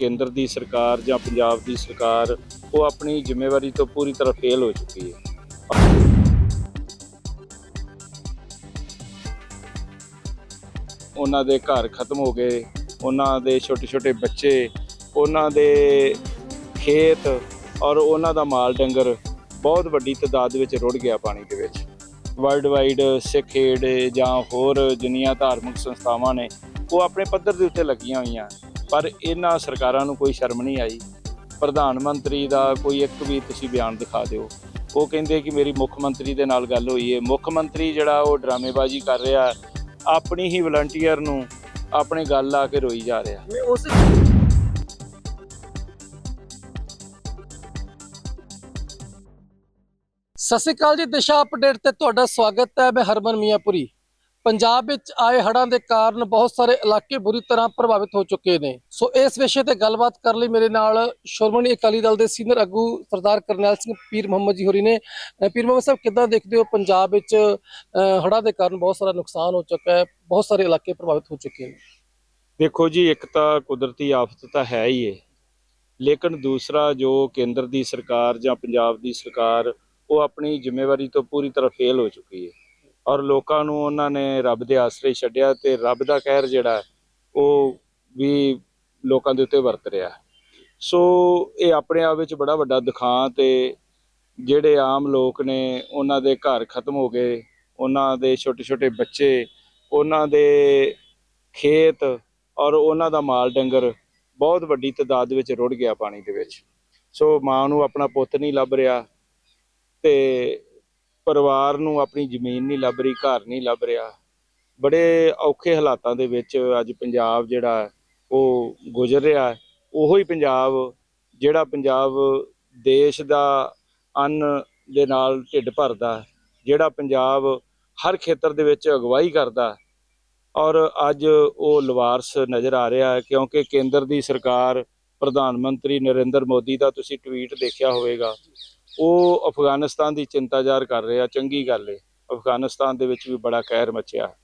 ਕੇਂਦਰ ਦੀ ਸਰਕਾਰ ਜਾਂ ਪੰਜਾਬ ਦੀ ਸਰਕਾਰ, ਉਹ ਆਪਣੀ ਜ਼ਿੰਮੇਵਾਰੀ ਤੋਂ ਪੂਰੀ ਤਰ੍ਹਾਂ ਫੇਲ ਹੋ ਚੁੱਕੀ ਹੈ। ਉਹਨਾਂ ਦੇ ਘਰ ਖਤਮ ਹੋ ਗਏ, ਉਹਨਾਂ ਦੇ ਛੋਟੇ ਛੋਟੇ ਬੱਚੇ, ਉਹਨਾਂ ਦੇ ਖੇਤ ਔਰ ਉਹਨਾਂ ਦਾ ਮਾਲ ਡੰਗਰ ਬਹੁਤ ਵੱਡੀ ਤਾਦਾਦ ਵਿੱਚ ਰੁੜ ਗਿਆ ਪਾਣੀ ਦੇ ਵਿੱਚ। ਵਰਲਡ ਵਾਈਡ ਸਿੱਖ ਏਡ ਜਾਂ ਹੋਰ ਜਿੰਨੀਆਂ ਧਾਰਮਿਕ ਸੰਸਥਾਵਾਂ ਨੇ, ਉਹ ਆਪਣੇ ਪੱਧਰ ਦੇ ਉੱਤੇ ਲੱਗੀਆਂ ਹੋਈਆਂ। ਪਰ ਇਹਨਾਂ ਸਰਕਾਰਾਂ ਨੂੰ ਕੋਈ ਸ਼ਰਮ ਨਹੀਂ ਆਈ। ਪ੍ਰਧਾਨ ਮੰਤਰੀ ਦਾ ਕੋਈ ਇੱਕ ਵੀ ਤੁਸੀਂ ਬਿਆਨ ਦਿਖਾ ਦਿਓ। ਉਹ ਕਹਿੰਦੇ ਕਿ ਮੇਰੀ ਮੁੱਖ ਮੰਤਰੀ ਦੇ ਨਾਲ ਗੱਲ ਹੋਈ ਹੈ ਮੁੱਖ ਮੰਤਰੀ ਜਿਹੜਾ ਉਹ ਡਰਾਮੇਬਾਜ਼ੀ ਕਰ ਰਿਹਾ ਆਪਣੀ ਹੀ ਵਲੰਟੀਅਰ ਨੂੰ ਆਪਣੇ ਗੱਲ ਆ ਕੇ ਰੋਈ ਜਾ ਰਿਹਾ। ਮੈਂ ਉਸ ਸਤਿ ਸ਼੍ਰੀ ਅਕਾਲ ਜੀ, ਦਿਸ਼ਾ ਅਪਡੇਟ ਤੇ ਤੁਹਾਡਾ ਸਵਾਗਤ ਹੈ। ਮੈਂ ਹਰਮਨ ਮੀਆਂਪੁਰੀ। ਪੰਜਾਬ ਵਿੱਚ ਆਏ ਹੜ੍ਹਾਂ ਦੇ ਕਾਰਨ ਬਹੁਤ ਸਾਰੇ ਇਲਾਕੇ ਬੁਰੀ ਤਰ੍ਹਾਂ ਪ੍ਰਭਾਵਿਤ ਹੋ ਚੁੱਕੇ ਨੇ। ਸੋ ਇਸ ਵਿਸ਼ੇ ਤੇ ਗੱਲਬਾਤ ਕਰਨ ਲਈ ਮੇਰੇ ਨਾਲ ਸ਼੍ਰੋਮਣੀ ਅਕਾਲੀ ਦਲ ਦੇ ਸੀਨੀਅਰ ਆਗੂ ਸਰਦਾਰ ਕਰਨੈਲ ਸਿੰਘ ਪੀਰ ਮੁਹੰਮਦ ਜੀ ਹੋਰੀ ਨੇ। ਪੀਰ ਮੁਹੰਮਦ ਸਾਹਿਬ, ਕਿੱਦਾਂ ਦੇਖਦੇ ਹੋ ਪੰਜਾਬ ਵਿੱਚ ਹੜ੍ਹਾਂ ਦੇ ਕਾਰਨ ਬਹੁਤ ਸਾਰਾ ਨੁਕਸਾਨ ਹੋ ਚੁੱਕਾ ਹੈ, ਬਹੁਤ ਸਾਰੇ ਇਲਾਕੇ ਪ੍ਰਭਾਵਿਤ ਹੋ ਚੁੱਕੇ ਨੇ? ਦੇਖੋ ਜੀ, ਇੱਕ ਤਾਂ ਕੁਦਰਤੀ ਆਫਤ ਤਾਂ ਹੈ ਹੀ ਏ, ਲੇਕਿਨ ਦੂਸਰਾ ਜੋ ਕੇਂਦਰ ਦੀ ਸਰਕਾਰ ਜਾਂ ਪੰਜਾਬ ਦੀ ਸਰਕਾਰ, ਉਹ ਆਪਣੀ ਜ਼ਿੰਮੇਵਾਰੀ ਤੋਂ ਪੂਰੀ ਤਰ੍ਹਾਂ ਫੇਲ ਹੋ ਚੁੱਕੀ ਹੈ ਔਰ ਲੋਕਾਂ ਨੂੰ ਉਹਨਾਂ ਨੇ ਰੱਬ ਦੇ ਆਸਰੇ ਛੱਡਿਆ ਤੇ ਰੱਬ ਦਾ ਕਹਿਰ ਜਿਹੜਾ ਉਹ ਵੀ ਲੋਕਾਂ ਦੇ ਉੱਤੇ ਵਰਤ ਰਿਹਾ ਸੋ ਇਹ ਆਪਣੇ ਆਪ ਵਿੱਚ ਬੜਾ ਵੱਡਾ ਦੁਖਾਂਤ ਤੇ ਜਿਹੜੇ ਆਮ ਲੋਕ ਨੇ, ਉਹਨਾਂ ਦੇ ਘਰ ਖਤਮ ਹੋ ਗਏ, ਉਹਨਾਂ ਦੇ ਛੋਟੇ ਛੋਟੇ ਬੱਚੇ, ਉਹਨਾਂ ਦੇ ਖੇਤ ਔਰ ਉਹਨਾਂ ਦਾ ਮਾਲ ਡੰਗਰ ਬਹੁਤ ਵੱਡੀ ਤਾਦਾਦ ਵਿੱਚ ਰੁੜ ਗਿਆ ਪਾਣੀ ਦੇ ਵਿੱਚ। ਸੋ ਮਾਂ ਨੂੰ ਆਪਣਾ ਪੁੱਤ ਨਹੀਂ ਲੱਭ ਰਿਹਾ ਤੇ ਪਰਿਵਾਰ ਨੂੰ ਆਪਣੀ ਜ਼ਮੀਨ ਨਹੀਂ ਲੱਭ ਰਹੀ, ਘਰ ਨਹੀਂ ਲੱਭ ਰਿਹਾ। ਬੜੇ ਔਖੇ ਹਾਲਾਤਾਂ ਦੇ ਵਿੱਚ ਅੱਜ ਪੰਜਾਬ ਜਿਹੜਾ ਉਹ ਗੁਜ਼ਰ ਰਿਹਾ ਹੈ। ਉਹੋ ਹੀ ਪੰਜਾਬ ਜਿਹੜਾ ਪੰਜਾਬ ਦੇਸ਼ ਦਾ ਅੰਨ ਦੇ ਨਾਲ ਢਿੱਡ ਭਰਦਾ ਜਿਹੜਾ ਪੰਜਾਬ ਹਰ ਖੇਤਰ ਦੇ ਵਿੱਚ ਅਗਵਾਈ ਕਰਦਾ ਔਰ ਅੱਜ ਉਹ ਲਵਾਰਸ ਨਜ਼ਰ ਆ ਰਿਹਾ ਹੈ, ਕਿਉਂਕਿ ਕੇਂਦਰ ਦੀ ਸਰਕਾਰ, ਪ੍ਰਧਾਨ ਮੰਤਰੀ ਨਰਿੰਦਰ ਮੋਦੀ ਦਾ ਤੁਸੀਂ ਟਵੀਟ ਦੇਖਿਆ ਹੋਵੇਗਾ ਉਹ ਅਫਗਾਨਿਸਤਾਨ ਦੀ ਚਿੰਤਾ ਜ਼ਾਹਰ ਕਰ ਰਿਹਾ, ਚੰਗੀ ਗੱਲ ਏ। ਅਫਗਾਨਿਸਤਾਨ ਦੇ ਵਿੱਚ ਵੀ ਬੜਾ ਕਹਿਰ ਮਚਿਆ।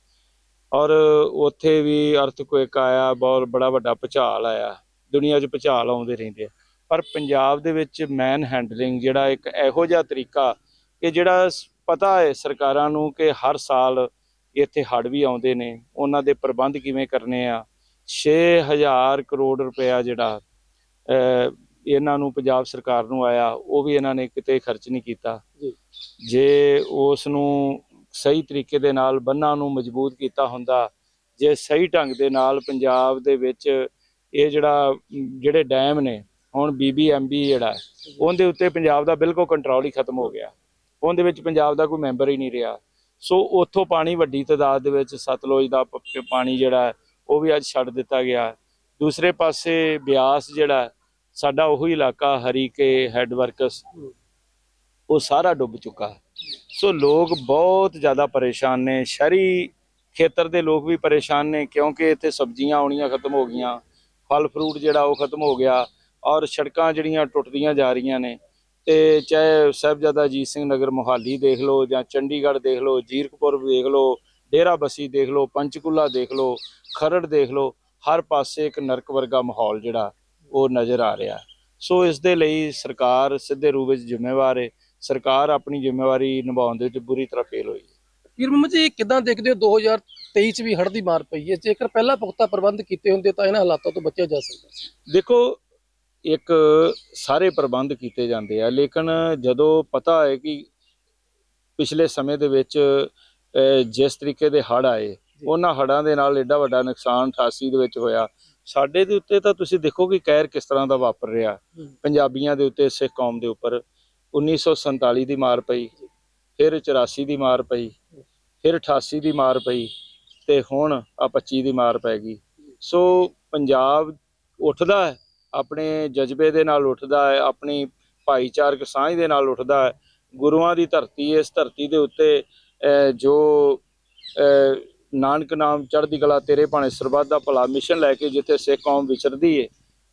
ਔਰ ਉੱਥੇ ਵੀ ਅਰਥਕੁਇਕ ਆਇਆ, ਬਹੁਤ ਬੜਾ ਵੱਡਾ ਭੁਚਾਲ ਆਇਆ। ਦੁਨੀਆ 'ਚ ਭੁਚਾਲ ਆਉਂਦੇ ਰਹਿੰਦੇ ਆ। ਪਰ ਪੰਜਾਬ ਦੇ ਵਿੱਚ ਮੈਨ ਹੈਂਡਲਿੰਗ ਜਿਹੜਾ ਇੱਕ ਇਹੋ ਜਿਹਾ ਤਰੀਕਾ ਕਿ ਜਿਹੜਾ ਪਤਾ ਹੈ ਸਰਕਾਰਾਂ ਨੂੰ ਕਿ ਹਰ ਸਾਲ ਇੱਥੇ ਹੜ੍ਹ ਵੀ ਆਉਂਦੇ ਨੇ। ਉਹਨਾਂ ਦੇ ਪ੍ਰਬੰਧ ਕਿਵੇਂ ਕਰਨੇ ਆ? 6000 ਕਰੋੜ ਰੁਪਇਆ ਜਿਹੜਾ ਇਹਨਾਂ ਨੂੰ ਪੰਜਾਬ ਸਰਕਾਰ ਨੂੰ ਆਇਆ ਉਹ ਵੀ ਇਹਨਾਂ ਨੇ ਕਿਤੇ ਖਰਚ ਨਹੀਂ ਕੀਤਾ। ਜੀ। ਉਸ ਨੂੰ ਸਹੀ ਤਰੀਕੇ ਦੇ ਨਾਲ ਬੰਨਾਂ ਨੂੰ ਮਜ਼ਬੂਤ ਕੀਤਾ ਹੁੰਦਾ ਜੇ ਸਹੀ ਢੰਗ ਦੇ ਨਾਲ ਪੰਜਾਬ ਦੇ ਵਿੱਚ ਇਹ ਜਿਹੜਾ ਜਿਹੜੇ ਡੈਮ ਨੇ ਹੁਣ ਬੀਬੀਐਮਬੀ ਜਿਹੜਾ ਉਹਦੇ ਉੱਤੇ ਪੰਜਾਬ ਦਾ ਬਿਲਕੁਲ ਕੰਟਰੋਲ ਹੀ ਖਤਮ ਹੋ ਗਿਆ। ਉਹਦੇ ਵਿੱਚ ਪੰਜਾਬ ਦਾ ਕੋਈ ਮੈਂਬਰ ਹੀ ਨਹੀਂ ਰਿਹਾ। ਸੋ ਉੱਥੋਂ ਪਾਣੀ ਵੱਡੀ ਤਾਦਾਦ ਦੇ ਵਿੱਚ ਸਤਲੁਜ ਦਾ ਪਾਣੀ ਜਿਹੜਾ ਉਹ ਵੀ ਅੱਜ ਛੱਡ ਦਿੱਤਾ ਗਿਆ। ਦੂਸਰੇ ਪਾਸੇ ਬਿਆਸ ਜਿਹੜਾ ਸਾਡਾ ਉਹੀ ਇਲਾਕਾ, ਹਰੀਕੇ ਹੈੱਡ ਵਰਕਸ ਉਹ ਸਾਰਾ ਡੁੱਬ ਚੁੱਕਾ ਸੋ ਲੋਕ ਬਹੁਤ ਜ਼ਿਆਦਾ ਪਰੇਸ਼ਾਨ ਨੇ। ਸ਼ਹਿਰੀ ਖੇਤਰ ਦੇ ਲੋਕ ਵੀ ਪਰੇਸ਼ਾਨ ਨੇ ਕਿਉਂਕਿ ਇੱਥੇ ਸਬਜ਼ੀਆਂ ਆਉਣੀਆਂ ਖਤਮ ਹੋ ਗਈਆਂ, ਫਲ ਫਰੂਟ ਜਿਹੜਾ ਉਹ ਖਤਮ ਹੋ ਗਿਆ ਔਰ ਸੜਕਾਂ ਜਿਹੜੀਆਂ ਟੁੱਟਦੀਆਂ ਜਾ ਰਹੀਆਂ ਨੇ। ਤੇ ਚਾਹੇ ਸਾਹਿਬਜ਼ਾਦਾ ਅਜੀਤ ਸਿੰਘ ਨਗਰ ਮੁਹਾਲੀ ਦੇਖ ਲਓ ਜਾਂ ਚੰਡੀਗੜ੍ਹ ਦੇਖ ਲਓ, ਜੀਰਕਪੁਰ ਦੇਖ ਲਓ, ਡੇਰਾ ਬਸੀ ਦੇਖ ਲਓ, ਪੰਚਕੂਲਾ ਦੇਖ ਲਓ, ਖਰੜ ਦੇਖ ਲਓ, ਹਰ ਪਾਸੇ ਇੱਕ ਨਰਕ ਵਰਗਾ ਮਾਹੌਲ ਜਿਹੜਾ ਉਹ ਨਜ਼ਰ ਆ ਰਿਹਾ। ਸੋ ਇਸ ਦੇ ਲਈ ਸਰਕਾਰ ਸਿੱਧੇ ਰੂਪ ਵਿੱਚ ਜ਼ਿੰਮੇਵਾਰ ਹੈ ਸਰਕਾਰ ਆਪਣੀ ਜ਼ਿੰਮੇਵਾਰੀ ਨਿਭਾਉਣ ਦੇ ਵਿੱਚ ਬੁਰੀ ਤਰ੍ਹਾਂ ਫੇਲ ਹੋਈ ਹੈ ਪੀਰ ਮੁਹੰਮਦ ਜੀ ਕਿਦਾਂ ਦੇਖਦੇ ਹੋ? 2023 ਚ ਵੀ ਹੜ੍ਹ ਦੀ ਮਾਰ ਪਈ ਹੈ ਜੇਕਰ ਪਹਿਲਾਂ ਪੁਖਤਾ ਪ੍ਰਬੰਧ ਕੀਤੇ ਹੁੰਦੇ ਤਾਂ ਇਹਨਾਂ ਹਾਲਾਤਾਂ ਤੋਂ ਬਚਿਆ ਜਾ ਸਕਦਾ ਸੀ। ਦੇਖੋ ਇੱਕ ਸਾਰੇ ਪ੍ਰਬੰਧ ਕੀਤੇ ਜਾਂਦੇ ਆ ਲੇਕਿਨ ਜਦੋਂ ਪਤਾ ਹੈ ਕਿ ਪਿਛਲੇ ਸਮੇਂ ਦੇ ਵਿੱਚ ਜਿਸ ਤਰੀਕੇ ਦੇ ਹੜ੍ਹ ਆਏ ਉਹਨਾਂ ਹੜ੍ਹਾਂ ਦੇ ਨਾਲ ਐਡਾ ਵੱਡਾ ਨੁਕਸਾਨ 88 ਦੇ ਵਿੱਚ ਹੋਇਆ। ਸਾਡੇ ਦੇ ਉੱਤੇ ਤਾਂ ਤੁਸੀਂ ਦੇਖੋ ਕਿ ਕਹਿਰ ਕਿਸ ਤਰ੍ਹਾਂ ਦਾ ਵਾਪਰ ਰਿਹਾ। ਪੰਜਾਬੀਆਂ ਦੇ ਉੱਤੇ ਸਿੱਖ ਕੌਮ ਦੇ ਉੱਪਰ 1947 ਦੀ ਮਾਰ ਪਈ ਫਿਰ 84 ਦੀ ਮਾਰ ਪਈ ਫਿਰ 88 ਦੀ ਮਾਰ ਪਈ ਤੇ ਹੁਣ ਆ 25 ਦੀ ਮਾਰ ਪੈ ਗਈ। ਸੋ ਪੰਜਾਬ ਉੱਠਦਾ ਹੈ ਆਪਣੇ ਜਜ਼ਬੇ ਦੇ ਨਾਲ ਉੱਠਦਾ ਹੈ ਆਪਣੀ ਭਾਈਚਾਰਕ ਸਾਂਝ ਦੇ ਨਾਲ ਉੱਠਦਾ ਹੈ। ਗੁਰੂਆਂ ਦੀ ਧਰਤੀ ਇਸ ਧਰਤੀ ਦੇ ਉੱਤੇ ਜੋ ਨਾਨਕ ਨਾਮ ਚੜ੍ਹਦੀ ਕਲਾ ਤੇਰੇ ਭਾਣੇ ਸਰਬੱਤ ਦਾ ਭਲਾ ਮਿਸ਼ਨ ਲੈ ਕੇ ਜਿੱਥੇ ਸਿੱਖ ਕੌਮ ਵਿਚਰਦੀ ਏ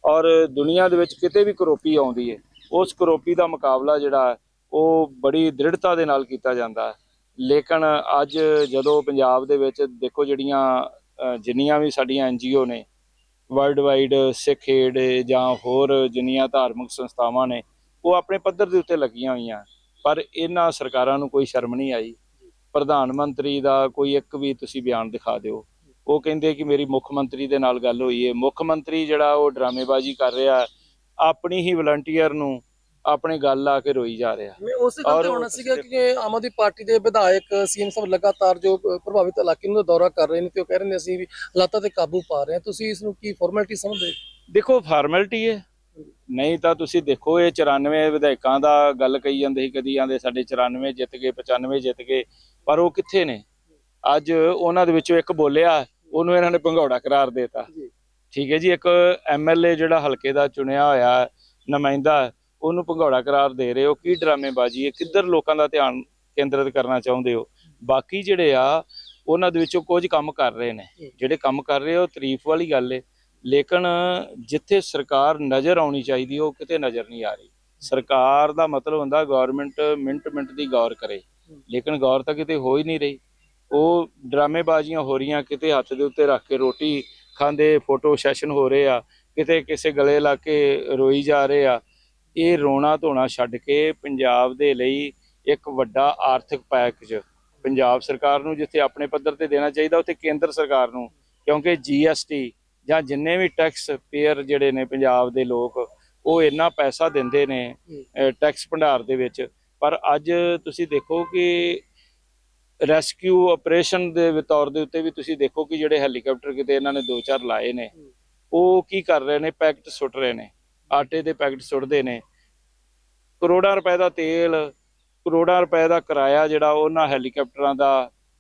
ਔਰ ਦੁਨੀਆ ਦੇ ਵਿੱਚ ਕਿਤੇ ਵੀ ਕਰੋਪੀ ਆਉਂਦੀ ਏ, ਉਸ ਕਰੋਪੀ ਦਾ ਮੁਕਾਬਲਾ ਜਿਹੜਾ ਉਹ ਬੜੀ ਦ੍ਰਿੜਤਾ ਦੇ ਨਾਲ ਕੀਤਾ ਜਾਂਦਾ ਹੈ। ਲੇਕਿਨ ਅੱਜ ਜਦੋਂ ਪੰਜਾਬ ਦੇ ਵਿੱਚ ਦੇਖੋ ਜਿਹੜੀਆਂ ਜਿੰਨੀਆਂ ਵੀ ਸਾਡੀਆਂ ਐਨਜੀਓ ਨੇ ਵਰਲਡ ਵਾਈਡ ਸਿੱਖ ਏਡ ਜਾਂ ਹੋਰ ਜਿੰਨੀਆਂ ਧਾਰਮਿਕ ਸੰਸਥਾਵਾਂ ਨੇ, ਉਹ ਆਪਣੇ ਪੱਧਰ ਦੇ ਉੱਤੇ ਲੱਗੀਆਂ ਹੋਈਆਂ। ਪਰ ਇਹਨਾਂ ਸਰਕਾਰਾਂ ਨੂੰ ਕੋਈ ਸ਼ਰਮ ਨਹੀਂ ਆਈ। ਪ੍ਰਧਾਨ ਮੰਤਰੀ ਦਾ ਕੋਈ ਇੱਕ ਵੀ ਤੁਸੀਂ ਬਿਆਨ ਦਿਖਾ ਦਿਓ। ਉਹ ਕਹਿੰਦੇ ਕਿ ਮੇਰੀ ਮੁੱਖ ਮੰਤਰੀ ਦੇ ਨਾਲ ਗੱਲ ਹੋਈ ਹੈ ਮੁੱਖ ਮੰਤਰੀ ਜਿਹੜਾ ਉਹ ਡਰਾਮੇਬਾਜ਼ੀ ਕਰ ਰਿਹਾ ਆਪਣੀ ਹੀ ਵਲੰਟੀਅਰ ਨੂੰ ਆਪਣੇ ਗੱਲ ਲਾ ਕੇ ਰੋਈ ਜਾ ਰਿਹਾ। ਮੈਂ ਉਸੇ ਗੱਲ ਤੇ ਤੁਸੀਂ ਸੀਗਾ ਕਿ ਆਮ ਆਦਮੀ ਪਾਰਟੀ ਦੇ ਵਿਧਾਇਕ ਸੀਐਮ ਸਾਹਿਬ ਲਗਾਤਾਰ ਜੋ ਪ੍ਰਭਾਵਿਤ ਇਲਾਕੇ ਨੂੰ ਦੌਰਾ ਕਰ ਰਹੇ ਨੇ ਤੇ ਉਹ ਕਹਿ ਰਹੇ ਨੇ ਅਸੀਂ ਵੀ ਹਾਲਾਤਾਂ ਤੇ ਕਾਬੂ ਪਾ ਰਹੇ ਹਾਂ। ਤੁਸੀਂ ਇਸ ਨੂੰ ਕੀ ਫਾਰਮੈਲਿਟੀ ਸਮਝਦੇ ਦੇਖੋ ਫਾਰਮੈਲਿਟੀ ਹੈ ਨਹੀਂ ਤਾਂ ਤੁਸੀਂ ਦੇਖੋ ਇਹ 94 ਵਿਧਾਇਕਾਂ ਦਾ ਗੱਲ ਕਹੀ ਜਾਂਦੇ ਸੀ ਕਦੀ ਆਂਦੇ ਸਾਡੇ 94 ਜਿੱਤ ਗਏ 95 ਜਿੱਤ ਗਏ। ਪਰ ਉਹ ਕਿੱਥੇ ਨੇ? ਅੱਜ ਉਹਨਾਂ ਦੇ ਵਿੱਚੋਂ ਇੱਕ ਬੋਲਿਆ ਉਹਨੂੰ ਇਹਨਾਂ ਨੇ ਭੰਗੌੜਾ ਕਰਾਰ ਦੇਤਾ। ਠੀਕ ਹੈ ਜੀ ਇੱਕ ਐਮਐਲਏ ਜਿਹੜਾ ਹਲਕੇ ਦਾ ਚੁਣਿਆ ਹੋਇਆ ਨੁਮਾਇੰਦਾ ਉਹਨੂੰ ਭੰਗੌੜਾ ਕਰਾਰ ਦੇ ਰਹੇ ਹੋ। ਕੀ ਡਰਾਮੇਬਾਜ਼ੀ ਹੈ? ਕਿੱਧਰ ਲੋਕਾਂ ਦਾ ਧਿਆਨ ਕੇਂਦਰਿਤ ਕਰਨਾ ਚਾਹੁੰਦੇ ਹੋ? ਬਾਕੀ ਜਿਹੜੇ ਆ ਉਹਨਾਂ ਦੇ ਵਿੱਚੋਂ ਕੁਝ ਕੰਮ ਕਰ ਰਹੇ ਨੇ। ਹੂੰ। ਜਿਹੜੇ ਕੰਮ ਕਰ ਰਹੇ ਉਹ ਤਾਰੀਫ ਵਾਲੀ ਗੱਲ ਏ। ਲੇਕਿਨ ਜਿੱਥੇ ਸਰਕਾਰ ਨਜ਼ਰ ਆਉਣੀ ਚਾਹੀਦੀ ਉਹ ਕਿਤੇ ਨਜ਼ਰ ਨਹੀਂ ਆ ਰਹੀ। ਸਰਕਾਰ ਦਾ ਮਤਲਬ ਹੁੰਦਾ ਗਵਰਨਮੈਂਟ ਮਿੰਟ ਮਿੰਟ ਦੀ ਗੌਰ ਕਰੇ। ਲੇਕਿਨ ਗੌਰ ਤਾਂ ਕਿਤੇ ਹੋ ਹੀ ਨਹੀਂ ਰਹੀ। ਉਹ ਡਰਾਮੇਬਾਜ਼ੀਆਂ ਹੋ ਰਹੀਆਂ ਕਿਤੇ ਹੱਥ ਦੇ ਉੱਤੇ ਰੱਖ ਕੇ ਰੋਟੀ ਖਾਂਦੇ ਫੋਟੋ ਸੈਸ਼ਨ ਹੋ ਰਹੇ ਆ ਕਿਤੇ ਕਿਸੇ ਗਲੇ ਲਾ ਕੇ ਰੋਈ ਜਾ ਰਹੇ ਆ। ਇਹ ਰੋਣਾ ਧੋਣਾ ਛੱਡ ਕੇ ਪੰਜਾਬ ਦੇ ਲਈ ਇੱਕ ਵੱਡਾ ਆਰਥਿਕ ਪੈਕੇਜ ਪੰਜਾਬ ਸਰਕਾਰ ਨੂੰ ਜਿੱਥੇ ਆਪਣੇ ਪੱਧਰ ਤੇ ਦੇਣਾ ਚਾਹੀਦਾ ਉੱਥੇ ਕੇਂਦਰ ਸਰਕਾਰ ਨੂੰ ਕਿਉਂਕਿ ਜੀਐਸਟੀ ਜਾਂ ਜਿੰਨੇ ਵੀ ਟੈਕਸ ਪੇਅਰ ਜਿਹੜੇ ਨੇ ਪੰਜਾਬ ਦੇ ਲੋਕ ਉਹ ਇੰਨਾ ਪੈਸਾ ਦਿੰਦੇ ਨੇ ਟੈਕਸ ਭੰਡਾਰ ਦੇ ਵਿੱਚ। ਪਰ ਅੱਜ ਤੁਸੀਂ ਦੇਖੋ ਕਿ ਰੈਸਕਿਊ ਆਪਰੇਸ਼ਨ ਦੇ ਤੌਰ ਦੇ ਉੱਤੇ ਵੀ ਤੁਸੀਂ ਦੇਖੋ ਕਿ ਜਿਹੜੇ ਹੈਲੀਕਾਪਟਰ ਕਿਤੇ ਇਹਨਾਂ ਨੇ ਦੋ ਚਾਰ ਲਾਏ ਨੇ ਉਹ ਕੀ ਕਰ ਰਹੇ ਨੇ ਪੈਕਟ ਸੁੱਟ ਰਹੇ ਨੇ ਆਟੇ ਦੇ ਪੈਕਟ ਸੁੱਟਦੇ ਨੇ। ਕਰੋੜਾਂ ਰੁਪਏ ਦਾ ਤੇਲ ਕਰੋੜਾਂ ਰੁਪਏ ਦਾ ਕਿਰਾਇਆ ਜਿਹੜਾ ਉਹਨਾਂ ਹੈਲੀਕਾਪਟਰਾਂ ਦਾ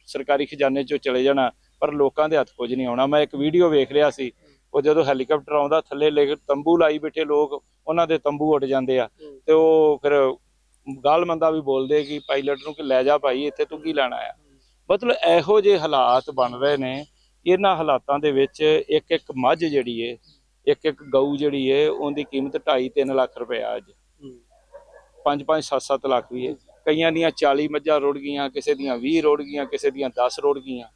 ਸਰਕਾਰੀ ਖਜ਼ਾਨੇ ਚੋਂ ਚਲੇ ਜਾਣਾ ਪਰ ਲੋਕਾਂ ਦੇ ਹੱਥ ਕੁਝ ਨਹੀਂ ਆਉਣਾ। ਮੈਂ ਇੱਕ ਵੀਡੀਓ ਵੇਖ ਰਿਹਾ ਸੀ ਉਹ ਜਦੋਂ ਹੈਲੀਕਾਪਟਰ ਆਉਂਦਾ ਥੱਲੇ ਤੰਬੂ ਲਾਈ ਬੈਠੇ ਲੋਕ ਉਹਨਾਂ ਦੇ ਤੰਬੂ ਉੱਡ ਜਾਂਦੇ ਆ ਤੇ ਉਹ ਫਿਰ ਗਾਲਮੰਦਾ ਵੀ ਬੋਲਦੇ ਕਿ ਪਾਇਲਟ ਨੂੰ ਕਿ ਲੈ ਜਾ ਭਾਈ ਇੱਥੇ ਤੂੰ ਕੀ ਲੈਣਾ ਆ ਮਤਲਬ ਇਹੋ ਜਿਹੇ ਹਾਲਾਤ ਬਣ ਰਹੇ ਨੇ। ਇਹਨਾਂ ਹਾਲਾਤਾਂ ਦੇ ਵਿੱਚ ਇੱਕ ਇੱਕ ਮੱਝ ਜਿਹੜੀ ਏ ਇੱਕ ਇੱਕ ਗਊ ਜਿਹੜੀ ਏ ਉਹਦੀ ਕੀਮਤ 2.5 3 ਲੱਖ ਰੁਪਏ ਅੱਜ। 5 5 7 7 ਲੱਖ ਵੀ ਹੈ ਕਈਆਂ ਦੀਆਂ 40 ਮੱਝਾਂ ਰੁੜ ਗਈਆਂ ਕਿਸੇ ਦੀਆਂ 20 ਰੁੜ ਗਈਆਂ ਕਿਸੇ ਦੀਆਂ 10 ਰੁੜ ਗਈਆਂ।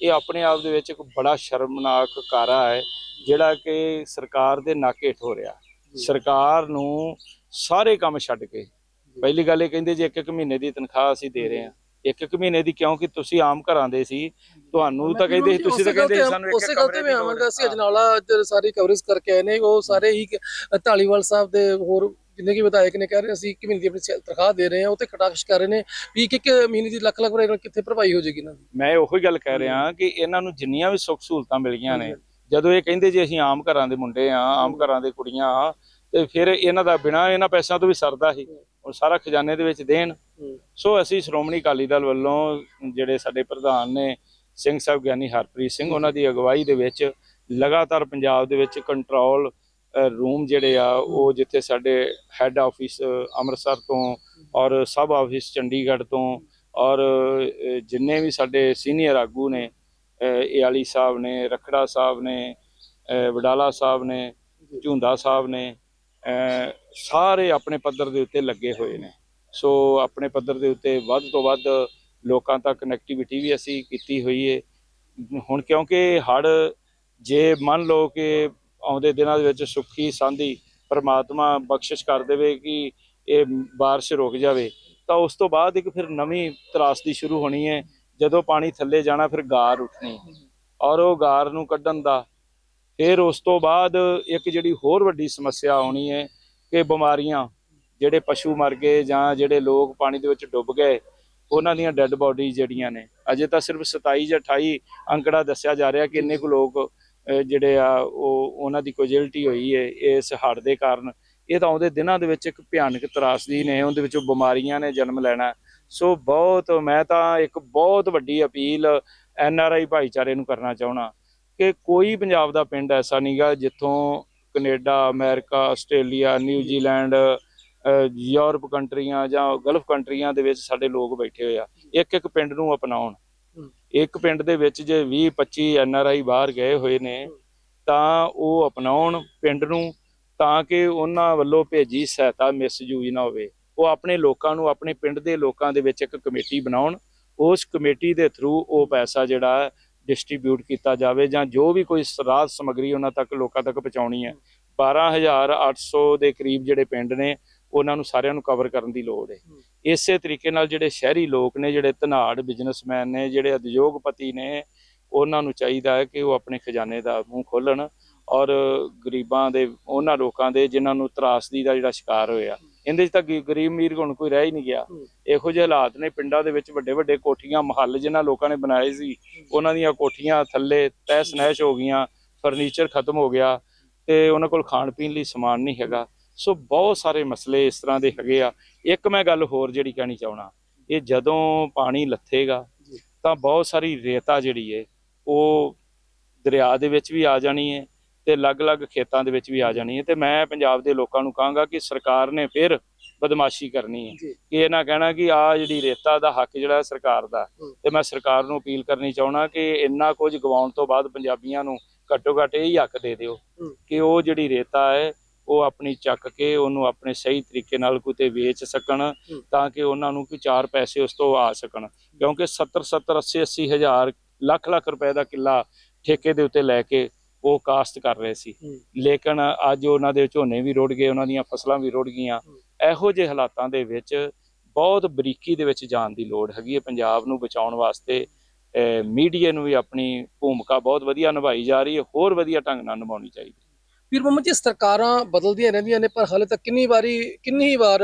ਇਹ ਆਪਣੇ ਆਪ ਦੇ ਵਿੱਚ ਇੱਕ ਬੜਾ ਸ਼ਰਮਨਾਕ ਕਾਰਾ ਹੈ ਜਿਹੜਾ ਕਿ ਸਰਕਾਰ ਦੇ ਨਾਕੇ ਹੋ। ਰਿਹਾ ਸਰਕਾਰ ਨੂੰ ਸਾਰੇ ਕੰਮ ਛੱਡ ਕੇ ਪਹਿਲੀ ਗੱਲ ਇਹ ਕਹਿੰਦੇ ਜੇ ਇੱਕ ਇੱਕ ਮਹੀਨੇ ਦੀ ਤਨਖਾਹ ਅਸੀਂ ਦੇ ਰਹੇ ਹਾਂ। ਇੱਕ ਇੱਕ ਮਹੀਨੇ ਦੀ ਕਿਉਂਕਿ ਤੁਸੀਂ ਆਮ ਘਰਾਂ ਦੇ ਸੀ ਤੁਹਾਨੂੰ ਤਾਂ ਕਹਿੰਦੇ ਸੀ ਤੁਸੀਂ ਤਾਂ ਕਹਿੰਦੇ ਸਾਨੂੰ ਇੱਕ ਉਸੇ ਗੱਲ ਤੇ ਮੈਂ ਆਵਾਂਗਾ ਅਸੀਂ। ਅਜਨਾਲਾ ਅੱਜ ਸਾਰੀ ਕਵਰੇਜ ਕਰਕੇ ਆਏ ਨੇ ਉਹ ਸਾਰੇ ਹੀ ਕ- ਢਾਲੀਵਾਲ ਸਾਹਿਬ ਦੇ ਹੋਰ ਜਿੰਨੇ ਕੀ ਵਿਧਾਇਕ ਨੇ ਕਹਿ ਰਹੇ ਅਸੀਂ ਇੱਕ ਮਹੀਨੇ ਦੀ ਆਪਣੀ ਤਨਖਾਹ ਦੇ ਰਹੇ ਹਾਂ ਉਹ ਤੇ ਕਟਾਕਸ਼ ਕਰ ਰਹੇ ਨੇ ਵੀ ਇੱਕ ਇੱਕ ਮਹੀਨੇ ਦੀ ਲੱਖ ਲੱਖ ਰੁਪਏ ਕਿੱਥੇ ਭਰਪਾਈ ਹੋ ਜਾਏਗੀ ਇਹਨਾਂ ਦੀ। ਮੈਂ ਉਹੀ ਗੱਲ ਕਹਿ ਰਿਹਾ ਕਿ ਇਹਨਾਂ ਨੂੰ ਜਿੰਨੀਆਂ ਵੀ ਸੁੱਖ ਸਹੂਲਤਾਂ ਮਿਲੀਆਂ ਨੇ ਜਦੋਂ ਇਹ ਕਹਿੰਦੇ ਜੀ ਅਸੀਂ ਆਮ ਘਰਾਂ ਦੇ ਮੁੰਡੇ ਆ ਆਮ ਘਰਾਂ ਦੇ ਕੁੜੀਆਂ ਆ ਤੇ ਫਿਰ ਇਹਨਾਂ ਦਾ ਬਿਨਾ ਇਹਨਾਂ ਪੈਸਿਆਂ ਤੋਂ ਵੀ ਸਰਦਾ ਸੀ। ਉਹ ਸਾਰਾ ਖਜ਼ਾਨੇ ਦੇ ਵਿੱਚ ਦੇਣ। ਸੋ ਅਸੀਂ ਸ਼੍ਰੋਮਣੀ ਅਕਾਲੀ ਦਲ ਵੱਲੋਂ ਜਿਹੜੇ ਸਾਡੇ ਪ੍ਰਧਾਨ ਨੇ ਸਿੰਘ ਸਾਹਿਬ ਗਿਆਨੀ ਹਰਪ੍ਰੀਤ ਸਿੰਘ ਉਹਨਾਂ ਦੀ ਅਗਵਾਈ ਦੇ ਵਿੱਚ ਲਗਾਤਾਰ ਪੰਜਾਬ ਦੇ ਵਿੱਚ ਕੰਟਰੋਲ ਰੂਮ ਜਿਹੜੇ ਆ ਉਹ ਜਿੱਥੇ ਸਾਡੇ ਹੈੱਡ ਆਫਿਸ ਅੰਮ੍ਰਿਤਸਰ ਤੋਂ ਔਰ ਸਬ ਆਫਿਸ ਚੰਡੀਗੜ੍ਹ ਤੋਂ ਔਰ ਜਿੰਨੇ ਵੀ ਸਾਡੇ ਸੀਨੀਅਰ ਆਗੂ ਨੇ ਏਆਲੀ ਸਾਹਿਬ ਨੇ ਰਖੜਾ ਸਾਹਿਬ ਨੇ ਵਡਾਲਾ ਸਾਹਿਬ ਨੇ ਝੁੰਦਾ ਸਾਹਿਬ ਨੇ ਸਾਰੇ ਆਪਣੇ ਪੱਧਰ ਦੇ ਉੱਤੇ ਲੱਗੇ ਹੋਏ ਨੇ। ਸੋ ਆਪਣੇ ਪੱਧਰ ਦੇ ਉੱਤੇ ਵੱਧ ਤੋਂ ਵੱਧ ਲੋਕਾਂ ਤੱਕ ਕਨੈਕਟੀਵਿਟੀ ਵੀ ਅਸੀਂ ਕੀਤੀ ਹੋਈ ਹੈ ਹੁਣ ਕਿਉਂਕਿ ਹੜ, ਜੇ ਮੰਨ ਲਓ ਕਿ ਆਉਂਦੇ ਦਿਨਾਂ ਦੇ ਵਿੱਚ ਸੁੱਖੀ ਸਾਂਦੀ ਪਰਮਾਤਮਾ ਬਖਸ਼ਿਸ਼ ਕਰ ਦੇਵੇ ਕਿ ਇਹ ਬਾਰਿਸ਼ ਰੁਕ ਜਾਵੇ, ਤਾਂ ਉਸ ਤੋਂ ਬਾਅਦ ਇੱਕ ਫਿਰ ਨਵੀਂ ਤਰਾਸਦੀ ਸ਼ੁਰੂ ਹੋਣੀ ਹੈ ਜਦੋਂ ਪਾਣੀ ਥੱਲੇ ਜਾਣਾ, ਫਿਰ ਗਾਰ ਉੱਠਣੀ। ਔਰ ਉਹ ਗਾਰ ਨੂੰ ਕੱਢਣ ਦਾ ਫਿਰ ਉਸ ਤੋਂ ਬਾਅਦ ਇੱਕ ਜਿਹੜੀ ਹੋਰ ਵੱਡੀ ਸਮੱਸਿਆ ਆਉਣੀ ਹੈ ਕਿ ਬਿਮਾਰੀਆਂ ਜਿਹੜੇ ਪਸ਼ੂ ਮਰ ਗਏ ਜਾਂ ਜਿਹੜੇ ਲੋਕ ਪਾਣੀ ਦੇ ਵਿੱਚ ਡੁੱਬ ਗਏ, ਉਹਨਾਂ ਦੀਆਂ ਡੈੱਡ ਬਾਡੀ ਜਿਹੜੀਆਂ ਨੇ, ਅਜੇ ਤਾਂ ਸਿਰਫ 27 ਜਾਂ 28 ਅੰਕੜਾ ਦੱਸਿਆ ਜਾ ਰਿਹਾ ਕਿ ਇੰਨੇ ਕੁ ਲੋਕ ਜਿਹੜੇ ਆ ਉਹ ਉਹਨਾਂ ਦੀ ਕੋਜਿਲਟੀ ਹੋਈ ਹੈ ਇਸ ਹੜ੍ਹ ਦੇ ਕਾਰਨ। ਇਹ ਤਾਂ ਆਉਂਦੇ ਦਿਨਾਂ ਦੇ ਵਿੱਚ ਇੱਕ ਭਿਆਨਕ ਤਰਾਸਦੀ ਨੇ, ਉਹਦੇ ਵਿੱਚੋਂ ਬਿਮਾਰੀਆਂ ਨੇ ਜਨਮ ਲੈਣਾ। ਸੋ ਬਹੁਤ, ਮੈਂ ਤਾਂ ਇੱਕ ਬਹੁਤ ਵੱਡੀ ਅਪੀਲ ਐਨ ਆਰ ਆਈ ਭਾਈਚਾਰੇ ਨੂੰ ਕਰਨਾ ਚਾਹਣਾ ਕਿ ਕੋਈ ਪੰਜਾਬ ਦਾ ਪਿੰਡ ਐਸਾ ਨਹੀਂਗਾ ਜਿੱਥੋਂ Canada America Australia New Zealand Europe ਕੰਟਰੀਆਂ ਜਾਂ ਗਲਫ ਕੰਟਰੀਆਂ ਦੇ ਵਿੱਚ ਸਾਡੇ ਲੋਕ ਬੈਠੇ ਹੋਏ ਆ। ਇੱਕ ਇੱਕ ਪਿੰਡ ਨੂੰ ਅਪਣਾਉਣ। ਇੱਕ ਪਿੰਡ ਦੇ ਵਿੱਚ ਜੇ 20 25 ਐਨ ਆਰ ਆਈ ਬਾਹਰ ਗਏ ਹੋਏ ਨੇ ਤਾਂ ਉਹ ਅਪਣਾਉਣ ਪਿੰਡ ਨੂੰ ਤਾਂ ਕਿ ਉਹਨਾਂ ਵੱਲੋਂ ਭੇਜੀ ਸਹਾਇਤਾ ਮਿਸਯੂਜ਼ ਨਾ ਹੋਵੇ। ਉਹ ਆਪਣੇ ਲੋਕਾਂ ਨੂੰ ਆਪਣੇ ਪਿੰਡ ਦੇ ਲੋਕਾਂ ਦੇ ਵਿੱਚ ਇੱਕ ਕਮੇਟੀ ਬਣਾਉਣ। ਉਸ ਕਮੇਟੀ ਦੇ ਥਰੂ ਉਹ ਪੈਸਾ ਜਿਹੜਾ ਡਿਸਟ੍ਰੀਬਿਊਟ ਕੀਤਾ ਜਾਵੇ ਜਾਂ ਜੋ ਵੀ ਕੋਈ ਰਾਹਤ ਸਮੱਗਰੀ ਉਹਨਾਂ ਤੱਕ ਲੋਕਾਂ ਤੱਕ ਪਹੁੰਚਾਉਣੀ ਹੈ 12800 ਦੇ ਕਰੀਬ ਜਿਹੜੇ ਪਿੰਡ ਨੇ ਉਹਨਾਂ ਨੂੰ ਸਾਰਿਆਂ ਨੂੰ ਕਵਰ ਕਰਨ ਦੀ ਲੋੜ ਹੈ ਹੂੰ। ਇਸੇ ਤਰੀਕੇ ਨਾਲ ਜਿਹੜੇ ਸ਼ਹਿਰੀ ਲੋਕ ਨੇ ਜਿਹੜੇ ਧਨਾੜ ਬਿਜ਼ਨਸਮੈਨ ਨੇ ਜਿਹੜੇ ਉਦਯੋਗਪਤੀ ਨੇ ਉਹਨਾਂ ਨੂੰ ਚਾਹੀਦਾ ਹੈ ਕਿ ਉਹ ਆਪਣੇ ਖਜ਼ਾਨੇ ਦਾ ਮੂੰਹ ਖੋਲਣ ਔਰ ਗਰੀਬਾਂ ਦੇ ਉਹਨਾਂ ਲੋਕਾਂ ਦੇ ਜਿਨ੍ਹਾਂ ਨੂੰ ਤਰਾਸਦੀ ਦਾ ਜਿਹੜਾ ਸ਼ਿਕਾਰ ਹੋਇਆ ਇਹਦੇ 'ਚ ਤਾਂ ਗ- ਗਰੀਬ ਅਮੀਰ ਹੁਣ ਕੋਈ ਰਹਿ ਹੀ ਨਹੀਂ ਗਿਆ। ਇਹੋ ਜਿਹੇ ਹਾਲਾਤ ਨੇ ਪਿੰਡਾਂ ਦੇ ਵਿੱਚ ਵੱਡੇ ਵੱਡੇ ਕੋਠੀਆਂ ਮਹੱਲ ਜਿਨ੍ਹਾਂ ਲੋਕਾਂ ਨੇ ਬਣਾਏ ਸੀ ਉਹਨਾਂ ਦੀਆਂ ਕੋਠੀਆਂ ਥੱਲੇ ਤਹਿਸ ਨਹਿਸ਼ ਹੋ ਗਈਆਂ ਫਰਨੀਚਰ ਖਤਮ ਹੋ ਗਿਆ ਤੇ ਉਹਨਾਂ ਕੋਲ ਖਾਣ ਪੀਣ ਲਈ ਸਮਾਨ ਨਹੀਂ ਹੈਗਾ ਸੋ ਬਹੁਤ ਸਾਰੇ ਮਸਲੇ ਇਸ ਤਰ੍ਹਾਂ ਦੇ ਹੈਗੇ ਆ ਇੱਕ ਮੈਂ ਗੱਲ ਹੋਰ ਜਿਹੜੀ ਕਹਿਣੀ ਚਾਹਣਾ ਇਹ ਜਦੋਂ ਪਾਣੀ ਲੱਥੇਗਾ ਜੀ। ਤਾਂ ਬਹੁਤ ਸਾਰੀ ਰੇਤਾ ਜਿਹੜੀ ਹੈ ਉਹ ਦਰਿਆ ਦੇ ਵਿੱਚ ਵੀ ਆ ਜਾਣੀ ਹੈ ਤੇ ਅਲੱਗ-ਅਲੱਗ ਖੇਤਾਂ ਦੇ ਵਿੱਚ ਵੀ ਆ ਜਾਣੀ ਹੈ ਤੇ ਮੈਂ ਪੰਜਾਬ ਦੇ ਲੋਕਾਂ ਨੂੰ ਕਹਾਂਗਾ ਕਿ ਸਰਕਾਰ ਨੇ ਫਿਰ ਬਦਮਾਸ਼ੀ ਕਰਨੀ ਹੈ ਕਿ ਇਹ ਨਾ ਕਹਿਣਾ ਕਿ ਆ ਜਿਹੜੀ ਰੇਤਾ ਦਾ ਹੱਕ ਜਿਹੜਾ ਸਰਕਾਰ ਦਾ। ਤੇ ਮੈਂ ਸਰਕਾਰ ਨੂੰ ਅਪੀਲ ਕਰਨੀ ਚਾਹਣਾ ਕਿ ਇੰਨਾ ਕੁਝ ਗਵਾਉਣ ਤੋਂ ਬਾਅਦ ਪੰਜਾਬੀਆਂ ਨੂੰ ਘੱਟੋ ਘੱਟ ਇਹ ਹੱਕ ਦੇ ਦਿਓ। ਕਿ ਉਹ ਜਿਹੜੀ ਰੇਤਾ ਹੈ ਉਹ ਆਪਣੀ ਚੱਕ ਕੇ ਉਹਨੂੰ ਆਪਣੇ ਸਹੀ ਤਰੀਕੇ ਨਾਲ ਕਿਤੇ ਵੇਚ ਸਕਣ ਤਾਂ ਕਿ ਉਹਨਾਂ ਨੂੰ ਕੋਈ ਚਾਰ ਪੈਸੇ ਉਸ ਤੋਂ ਆ ਸਕਣ ਕਿਉਂਕਿ 70 70 80 80 ਹਜ਼ਾਰ ਲੱਖ ਲੱਖ ਰੁਪਏ ਦਾ ਕਿੱਲਾ ਠੇਕੇ ਦੇ ਉੱਤੇ ਲੈ ਕੇ ਉਹ ਕਾਸ਼ਤ ਕਰ ਰਹੇ ਸੀ। ਲੇਕਿਨ ਅੱਜ ਉਹਨਾਂ ਦੇ ਝੋਨੇ ਵੀ ਰੁੜ ਗਏ ਉਹਨਾਂ ਦੀਆਂ ਫਸਲਾਂ ਵੀ ਰੁੜ ਗਈਆਂ। ਇਹੋ ਜਿਹੇ ਹਾਲਾਤਾਂ ਦੇ ਵਿੱਚ ਬਹੁਤ ਬਰੀਕੀ ਦੇ ਵਿੱਚ ਜਾਣ ਦੀ ਲੋੜ ਹੈਗੀ ਹੈ ਪੰਜਾਬ ਨੂੰ ਬਚਾਉਣ ਵਾਸਤੇ। ਮੀਡੀਆ ਨੂੰ ਵੀ ਆਪਣੀ ਭੂਮਿਕਾ ਬਹੁਤ ਵਧੀਆ ਨਿਭਾਈ ਜਾ ਰਹੀ ਹੈ ਹੋਰ ਵਧੀਆ ਢੰਗ ਨਾਲ ਨਿਭਾਉਣੀ ਚਾਹੀਦੀ ਪੀਰ ਮੁਹੰਮਦ ਜੀ ਸਰਕਾਰਾਂ ਬਦਲਦੀਆਂ ਰਹਿੰਦੀਆਂ ਨੇ ਪਰ ਹਾਲੇ ਤੱਕ ਕਿੰਨੀ ਵਾਰੀ ਕਿੰਨੀ ਵਾਰ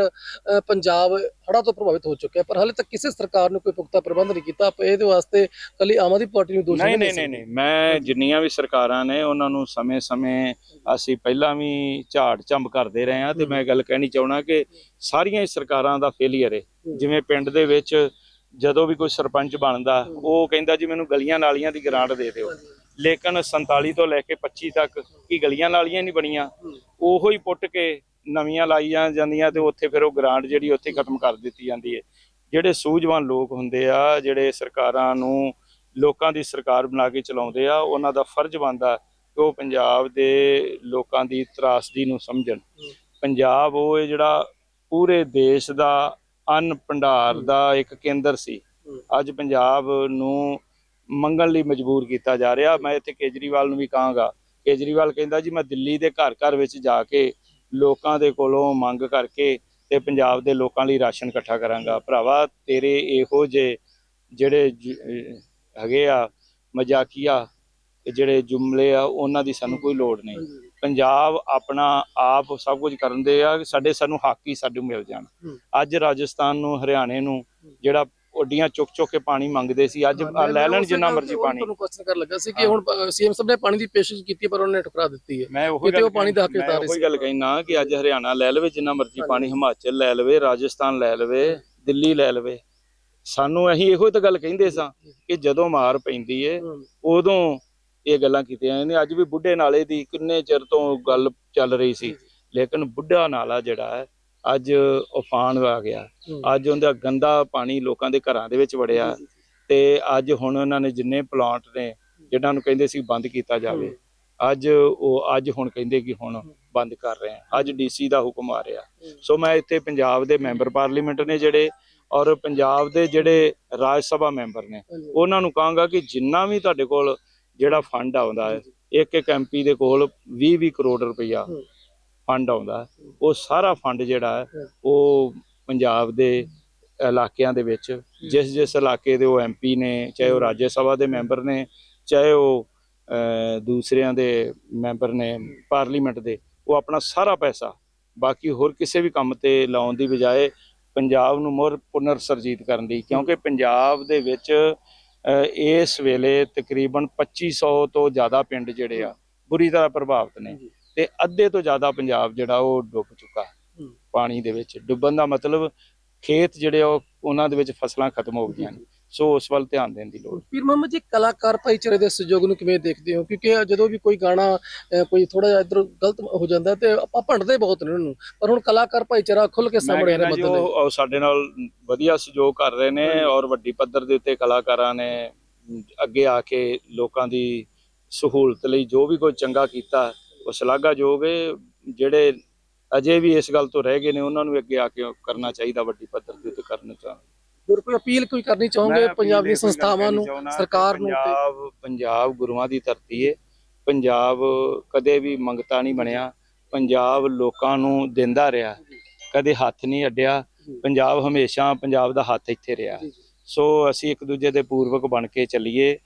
ਪੰਜਾਬ ਹੜ੍ਹਾਂ ਤੋਂ ਪ੍ਰਭਾਵਿਤ ਹੋ ਚੁੱਕਿਆ ਪਰ ਹਾਲੇ ਤੱਕ ਕਿਸੇ ਸਰਕਾਰ ਨੇ ਕੋਈ ਪੁਖਤਾ ਪ੍ਰਬੰਧ ਨਹੀਂ ਕੀਤਾ। ਇਹਦੇ ਵਾਸਤੇ ਕੱਲੀ ਆਮ ਆਦਮੀ ਪਾਰਟੀ ਨੂੰ ਦੋਸ਼ ਨਹੀਂ ਨਹੀਂ ਨਹੀਂ ਮੈਂ ਜਿੰਨੀਆਂ ਵੀ ਸਰਕਾਰਾਂ ਨੇ ਉਹਨਾਂ ਨੂੰ ਸਮੇਂ-ਸਮੇਂ ਅਸੀਂ ਪਹਿਲਾਂ ਵੀ ਝਾੜ ਝੰਬ ਕਰਦੇ ਰਹੇ ਹਾਂ ਤੇ ਮੈਂ ਗੱਲ ਕਹਿਣੀ ਚਾਹਣਾ ਕਿ ਸਾਰੀਆਂ ਹੀ ਸਰਕਾਰਾਂ ਦਾ ਫੇਲਿਅਰ ਹੈ। ਜਿਵੇਂ ਪਿੰਡ ਦੇ ਵਿੱਚ ਜਦੋਂ ਵੀ ਕੋਈ ਸਰਪੰਚ ਬਣਦਾ ਉਹ ਕਹਿੰਦਾ ਜੀ ਮੈਨੂੰ ਗਲੀਆਂ ਨਾਲੀਆਂ ਦੀ ਗ੍ਰਾਂਟ ਦੇ ਦਿਓ। ਲੇਕਿਨ 47 ਤੋਂ ਲੈ ਕੇ 25 ਤੱਕ ਕੀ ਗਲੀਆਂ ਨਾਲੀਆਂ ਨਹੀਂ ਬਣੀਆਂ, ਉਹੋ ਹੀ ਪੁੱਟ ਕੇ ਨਵੀਆਂ ਲਾਈਆਂ ਜਾਂਦੀਆਂ ਤੇ ਉੱਥੇ ਫਿਰ ਉਹ ਗ੍ਰਾਂਟ ਜਿਹੜੀ ਉੱਥੇ ਖਤਮ ਕਰ ਦਿੱਤੀ ਜਾਂਦੀ ਹੈ। ਜਿਹੜੇ ਸੂਝਵਾਨ ਲੋਕ ਹੁੰਦੇ ਆ, ਜਿਹੜੇ ਸਰਕਾਰਾਂ ਨੂੰ ਲੋਕਾਂ ਦੀ ਸਰਕਾਰ ਬਣਾ ਕੇ ਚਲਾਉਂਦੇ ਆ, ਉਹਨਾਂ ਦਾ ਫਰਜ਼ ਬਣਦਾ ਕਿ ਉਹ ਪੰਜਾਬ ਦੇ ਲੋਕਾਂ ਦੀ ਤਰਾਸਦੀ ਨੂੰ ਸਮਝਣ। ਪੰਜਾਬ ਉਹ ਜਿਹੜਾ ਪੂਰੇ ਦੇਸ਼ ਦਾ ਅੰਨ ਭੰਡਾਰ ਦਾ ਇੱਕ ਕੇਂਦਰ ਸੀ। ਅੱਜ ਪੰਜਾਬ ਨੂੰ ਮੰਗਣ ਲਈ ਮਜਬੂਰ ਕੀਤਾ ਜਾ ਰਿਹਾ। ਮੈਂ ਇੱਥੇ ਕੇਜਰੀਵਾਲ ਨੂੰ ਵੀ ਕਹਾਂਗਾ। ਕੇਜਰੀਵਾਲ ਕਹਿੰਦਾ ਜੀ ਮੈਂ ਦਿੱਲੀ ਦੇ ਘਰ ਘਰ ਵਿੱਚ ਜਾ ਕੇ ਲੋਕਾਂ ਦੇ ਕੋਲੋਂ ਮੰਗ ਕਰਕੇ ਤੇ ਪੰਜਾਬ ਦੇ ਲੋਕਾਂ ਲਈ ਰਾਸ਼ਨ ਇਕੱਠਾ ਕਰਾਂਗਾ। ਭਰਾਵਾ ਤੇਰੇ ਇਹੋ ਜੇ ਜਿਹੜੇ ਹੈਗੇ ਆ ਮਜ਼ਾਕੀਆ ਜਿਹੜੇ ਜੁਮਲੇ ਆ ਉਹਨਾਂ ਦੀ ਸਾਨੂੰ ਕੋਈ ਲੋੜ ਨਹੀਂ। ਪੰਜਾਬ ਆਪਣਾ ਆਪ ਸਭ ਕੁਝ ਕਰਨ ਦੇ ਆ ਸਾਡੇ ਸਾਨੂੰ ਹੱਕ ਹੀ ਸਾਡੇ ਮਿਲ ਜਾਣ। ਅੱਜ ਰਾਜਸਥਾਨ ਨੂੰ ਹਰਿਆਣੇ ਨੂੰ ਜਿਹੜਾ ਓਡੀਆਂ ਚੁੱਕ ਚੁੱਕ ਕੇ ਪਾਣੀ ਮੰਗਦੇ ਸੀ। ਅੱਜ ਲੈ ਲੈਣ ਜਿੰਨਾ ਗੱਲ ਮਰਜ਼ੀ ਪਾਣੀ। ਤੁਹਾਨੂੰ ਕੁਐਸਚਨ ਕਰਨ ਲੱਗਾ ਸੀ ਕਿ ਹੁਣ ਸੀਐਮ ਸਾਹਿਬ ਨੇ ਪਾਣੀ ਦੀ ਪੇਸ਼ਕਸ਼ ਕੀਤੀ ਪਰ ਉਹਨਾਂ ਠੁਕਰਾ ਦਿੱਤੀ ਹੈ। ਮੈਂ ਉਹ ਕਿਤੇ ਉਹ ਪਾਣੀ ਦਾ ਹੱਕ ਜਤਾ ਰਹੇ ਸੀ। ਗੱਲ ਕਹਿਣਾ ਕਿ ਅੱਜ ਹਰਿਆਣਾ ਲੈ ਲਵੇ ਜਿੰਨਾ ਮਰਜ਼ੀ। ਪਾਣੀ ਹਿਮਾਚਲ ਲੈ ਲਵੇ ਰਾਜਸਥਾਨ ਲੈ ਲਵੇ ਦਿੱਲੀ ਲੈ ਲਵੇ। ਸਾਨੂੰ ਅਸੀਂ ਇਹੋ ਹੀ ਤਾਂ ਗੱਲ ਕਹਿੰਦੇ ਸਾਂ ਕਿ ਜਦੋਂ ਮਾਰ ਪੈਂਦੀ ਏ ਉਦੋਂ ਇਹ ਗੱਲਾਂ ਕੀਤੀਆਂ ਨੇ ਅੱਜ ਵੀ ਬੁੱਢੇ ਨਾਲੇ ਦੀ ਕਿੰਨੇ ਚਿਰ ਤੋਂ ਗੱਲ ਚੱਲ ਰਹੀ ਸੀ। ਲੇਕਿਨ ਬੁੱਢਾ ਨਾਲਾ ਜਿਹੜਾ ਹੈ ਅੱਜ ਉਫਾਨ ਆ ਗਿਆ। ਅੱਜ ਉਹਦਾ ਗੰਦਾ ਪਾਣੀ ਲੋਕਾਂ ਦੇ ਘਰਾਂ ਦੇ ਵਿੱਚ ਵੜਿਆ ਤੇ ਅੱਜ ਹੁਣ ਉਹਨਾਂ ਨੇ ਜਿੰਨੇ ਪਲਾਂਟ ਨੇ ਜਿਹਨਾਂ ਨੂੰ ਕਹਿੰਦੇ ਸੀ ਬੰਦ ਕੀਤਾ ਜਾਵੇ ਅੱਜ ਉਹ ਅੱਜ ਹੁਣ ਕਹਿੰਦੇ ਕਿ ਹੁਣ ਬੰਦ ਕਰ ਰਹੇ ਆ। ਅੱਜ ਡੀਸੀ ਦਾ ਹੁਕਮ ਆ ਰਿਹਾ। ਸੋ ਮੈਂ ਇੱਥੇ ਪੰਜਾਬ ਦੇ ਮੈਂਬਰ ਪਾਰਲੀਮੈਂਟ ਨੇ ਜਿਹੜੇ ਔਰ ਪੰਜਾਬ ਦੇ ਜਿਹੜੇ ਰਾਜ ਸਭਾ ਮੈਂਬਰ ਨੇ ਉਹਨਾਂ ਨੂੰ ਕਹਾਂਗਾ ਕਿ ਜਿੰਨਾ ਵੀ ਤੁਹਾਡੇ ਕੋਲ ਜਿਹੜਾ ਫੰਡ ਆਉਂਦਾ ਹੈ ਇੱਕ ਇੱਕ ਐਮਪੀ ਦੇ ਕੋਲ 20 20 ਕਰੋੜ ਰੁਪਈਆ ਹੂੰ। ਫੰਡ ਆਉਂਦਾ ਉਹ ਸਾਰਾ ਫੰਡ ਜਿਹੜਾ। ਉਹ ਪੰਜਾਬ ਦੇ ਇਲਾਕਿਆਂ ਦੇ ਵਿੱਚ ਜਿਸ ਜਿਸ ਇਲਾਕੇ ਦੇ ਉਹ ਐਮਪੀ ਨੇ ਚਾਹੇ ਉਹ ਰਾਜ ਸਭਾ ਦੇ ਮੈਂਬਰ ਨੇ ਚਾਹੇ ਉਹ ਦੂਸਰਿਆਂ ਦੇ ਮੈਂਬਰ ਨੇ ਪਾਰਲੀਮੈਂਟ ਦੇ ਉਹ ਆਪਣਾ ਸਾਰਾ ਪੈਸਾ ਬਾਕੀ ਹੋਰ ਕਿਸੇ ਵੀ ਕੰਮ ਤੇ ਲਾਉਣ ਦੀ ਬਜਾਏ ਪੰਜਾਬ ਨੂੰ ਮੁੜ ਪੁਨਰ ਸਰਜੀਤ ਕਰਨ ਦੀ ਕਿਉਂਕਿ ਪੰਜਾਬ ਦੇ ਵਿੱਚ ਇਸ ਵੇਲੇ ਤਕਰੀਬਨ 2500 ਤੋਂ ਜ਼ਿਆਦਾ ਪਿੰਡ ਜਿਹੜੇ ਆ ਬੁਰੀ ਤਰ੍ਹਾਂ ਪ੍ਰਭਾਵਿਤ ਨੇ। ਤੇ ਅੱਧੇ ਤੋਂ ਜ਼ਿਆਦਾ ਪੰਜਾਬ ਜਿਹੜਾ ਉਹ ਡੁੱਬ ਚੁੱਕਾ। ਪਾਣੀ ਦੇ ਵਿੱਚ ਡੁੱਬਣ ਦਾ ਮਤਲਬ ਖੇਤ ਜਿਹੜੇ ਉਹ ਉਹਨਾਂ ਦੇ ਵਿੱਚ ਫਸਲਾਂ ਖਤਮ ਹੋ ਗਈਆਂ ਨੇ। ਸੋ ਉਸ ਵੱਲ ਧਿਆਨ ਦੇਣ ਦੀ ਲੋੜ। ਪੀਰ ਮੁਹੰਮਦ ਜੀ ਕਲਾਕਾਰ ਭਾਈਚਾਰੇ ਦੇ ਸਹਿਯੋਗ ਨੂੰ ਕਿਵੇਂ ਦੇਖਦੇ ਹੋ? ਕਿਉਂਕਿ ਜਦੋਂ ਵੀ ਕੋਈ ਗਾਣਾ ਕੋਈ ਥੋੜਾ ਜਿਹਾ ਇਧਰ ਗਲਤ ਹੋ ਜਾਂਦਾ ਤੇ ਆਪਾਂ ਭੰਡਦੇ ਬਹੁਤ ਨੇ ਉਹਨੂੰ। ਪਰ ਹੁਣ ਕਲਾਕਾਰ ਭਾਈਚਾਰਾ ਖੁੱਲ ਕੇ ਸਾਹਮਣੇ ਆ ਰਿਹਾ ਕਹਿੰਦਾ ਜੀ ਮਦਦ ਉਹ ਸਾਡੇ ਨਾਲ ਵਧੀਆ ਸਹਿਯੋਗ ਕਰ ਰਹੇ ਨੇ ਔਰ ਵੱਡੀ ਪੱਧਰ ਦੇ ਉੱਤੇ ਕਲਾਕਾਰਾਂ ਨੇ ਅੱਗੇ ਆ ਕੇ ਲੋਕਾਂ ਦੀ ਸਹੂਲਤ ਲਈ ਜੋ ਵੀ ਕੋਈ ਚੰਗਾ ਕੀਤਾ ਉਹ ਸ਼ਲਾਘਾਯੋਗ ਹੈ। ਜਿਹੜੇ ਅਜੇ ਵੀ ਇਸ ਗੱਲ ਤੋਂ ਰਹਿ ਗਏ ਨੇ ਉਹਨਾਂ ਨੂੰ ਅੱਗੇ ਆ ਕੇ ਕਰਨਾ ਚਾਹੀਦਾ ਵੱਡੀ ਪੱਧਰ ਦੇ ਉੱਤੇ ਕਰਨ ਚਾਹੀਦਾ ਹੋਰ ਕੋਈ ਅਪੀਲ ਕੋਈ ਕਰਨੀ ਚਾਹੋਗੇ ਪੰਜਾਬ ਸੰਸਥਾਵਾਂ ਨੂੰ ਸਰਕਾਰ ਨੂੰ ਤੇ- ਪੰਜਾਬ ਪੰਜਾਬ ਗੁਰੂਆਂ ਦੀ ਧਰਤੀ ਏ। ਪੰਜਾਬ ਕਦੇ ਵੀ ਮੰਗਤਾ ਨਹੀਂ ਬਣਿਆ। ਪੰਜਾਬ ਲੋਕਾਂ ਨੂੰ ਦਿੰਦਾ ਰਿਹਾ। ਕਦੇ ਹੱਥ ਨਹੀਂ ਅੱਡਿਆ। ਪੰਜਾਬ ਹਮੇਸ਼ਾ ਪੰਜਾਬ ਦਾ ਹੱਥ ਇੱਥੇ ਰਿਹਾ। ਸੋ ਅਸੀਂ ਇੱਕ ਦੂਜੇ ਦੇ ਪੂਰਵਕ ਬਣ ਕੇ ਚੱਲੀਏ।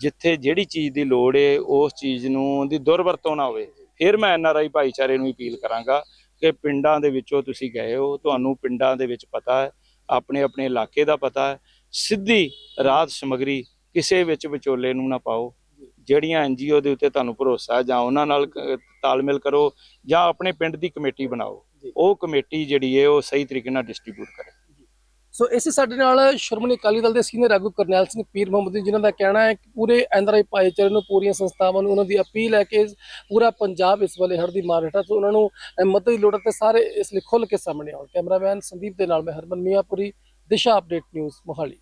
ਜਿੱਥੇ ਜਿਹੜੀ ਚੀਜ਼ ਦੀ ਲੋੜ ਏ ਉਸ ਚੀਜ਼ ਨੂੰ ਦੀ ਦੁਰਵਰਤੋਂ ਨਾ ਹੋਵੇ। ਫਿਰ ਮੈਂ ਐਨਆਰਆਈ ਭਾਈਚਾਰੇ ਨੂੰ ਅਪੀਲ ਕਰਾਂਗਾ ਕਿ ਪਿੰਡਾਂ ਦੇ ਵਿੱਚੋਂ ਤੁਸੀਂ ਗਏ ਹੋ ਤੁਹਾਨੂੰ ਪਿੰਡਾਂ ਦੇ ਵਿੱਚ ਪਤਾ ਹੈ ਆਪਣੇ ਆਪਣੇ ਇਲਾਕੇ ਦਾ ਪਤਾ ਹੈ ਸਿੱਧੀ ਰਾਤ ਸਮਗਰੀ ਕਿਸੇ ਵਿੱਚ ਵਿਚੋਲੇ ਨੂੰ ਨਾ ਪਾਓ ਜਿਹੜੀਆਂ ਐਨਜੀਓ ਦੇ ਉੱਤੇ ਤੁਹਾਨੂੰ ਭਰੋਸਾ ਹੈ ਜਾਂ ਉਹਨਾਂ ਨਾਲ ਤਾਲਮੇਲ ਕਰੋ ਜਾਂ ਆਪਣੇ ਪਿੰਡ ਦੀ ਕਮੇਟੀ ਬਣਾਓ ਜੀ। ਉਹ ਕਮੇਟੀ ਜਿਹੜੀ ਹੈ ਉਹ ਸਹੀ ਤਰੀਕੇ ਨਾਲ ਡਿਸਟ੍ਰੀਬਿਊਟ ਕਰੇ ਸੋ ਇਸੇ ਸਾਡੇ ਨਾਲ ਸ਼੍ਰੋਮਣੀ ਅਕਾਲੀ ਦਲ ਦੇ ਸੀਨੀਅਰ ਆਗੂ ਕਰਨੈਲ ਸਿੰਘ ਪੀਰ ਮੁਹੰਮਦ ਜਿਨ੍ਹਾਂ ਦਾ ਕਹਿਣਾ ਹੈ ਕਿ ਪੂਰੇ ਐਨਆਰਆਈ ਭਾਈਚਾਰੇ ਨੂੰ, ਪੂਰੀਆਂ ਸੰਸਥਾਵਾਂ ਨੂੰ, ਉਹਨਾਂ ਦੀ ਅਪੀਲ ਹੈ ਕਿ ਪੂਰਾ ਪੰਜਾਬ ਇਸ ਵੇਲੇ ਹੜ੍ਹ ਦੀ ਮਾਰ ਹੇਠਾਂ ਹੈ। ਉਹਨਾਂ ਨੂੰ ਮਦਦ ਦੀ ਲੋੜ ਹੈ ਤੇ ਸਾਰੇ ਇਸ ਲਈ ਖੁੱਲ੍ਹ ਕੇ ਸਾਹਮਣੇ ਆਉਣ। ਕੈਮਰਾਮੈਨ ਸੰਦੀਪ ਦੇ ਨਾਲ ਮੈਂ ਹਰਮਨ ਮੀਆਂਪੁਰੀ, ਦਿਸ਼ਾ ਅਪਡੇਟ ਨਿਊਜ਼ ਮੋਹਾਲੀ।